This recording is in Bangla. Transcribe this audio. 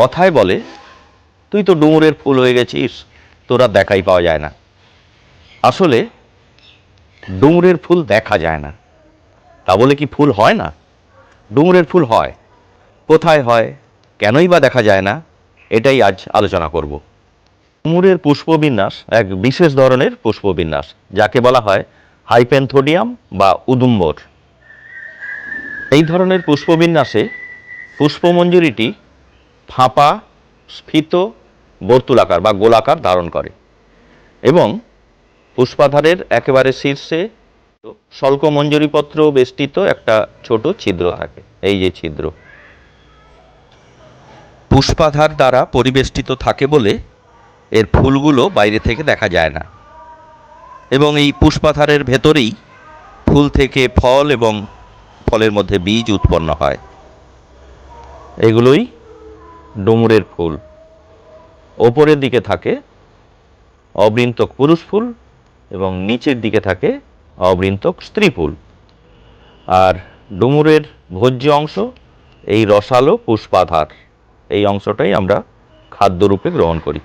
কথায় বলে, তুই তো ডুমুরের ফুল হয়ে গেছিস, তোরা দেখাই পাওয়া যায় না। আসলে, ডুমুরের ফুল দেখা যায় না। তা বলে কি ফুল হয় না? ডুমুরের ফুল হয়। কোথায় হয়, কেনই বা দেখা যায় না, এটাই আজ আলোচনা করব। ডুমুরের পুষ্পবিন্যাস, এক বিশেষ ধরনের পুষ্পবিন্যাস, যাকে বলা হয় হাইপেনথোডিয়াম বা উদুম্বর। এই ধরনের পুষ্পবিন্যাসে পুষ্পমঞ্জুরিটি ফাঁপা, স্ফীত, বর্তুলাকার বা গোলাকার ধারণ করে। এবং পুষ্পাধারের একেবারে শীর্ষে স্বল্পমঞ্জুরিপত্র বেষ্টিত একটা ছোট ছিদ্র থাকে, এই যে ছিদ্র। পুষ্পাধার দ্বারা পরিবেষ্টিত থাকে বলে এর ফুলগুলো বাইরে থেকে দেখা যায় না। এবং এই পুষ্পাধারের ভেতরেই ফুল থেকে ফল এবং ফলের মধ্যে বীজ উৎপন্ন হয়। এগুলোই ডুমুরের ফুল। ওপরের দিকে থাকে অবৃন্তক পুরুষ ফুল এবং নিচের দিকে থাকে অবৃন্তক স্ত্রী ফুল। আর ডুমুরের ভোজ্য অংশ, এই রসালো পুষ্পাধার, এই অংশটাই আমরা খাদ্যরূপে গ্রহণ করি।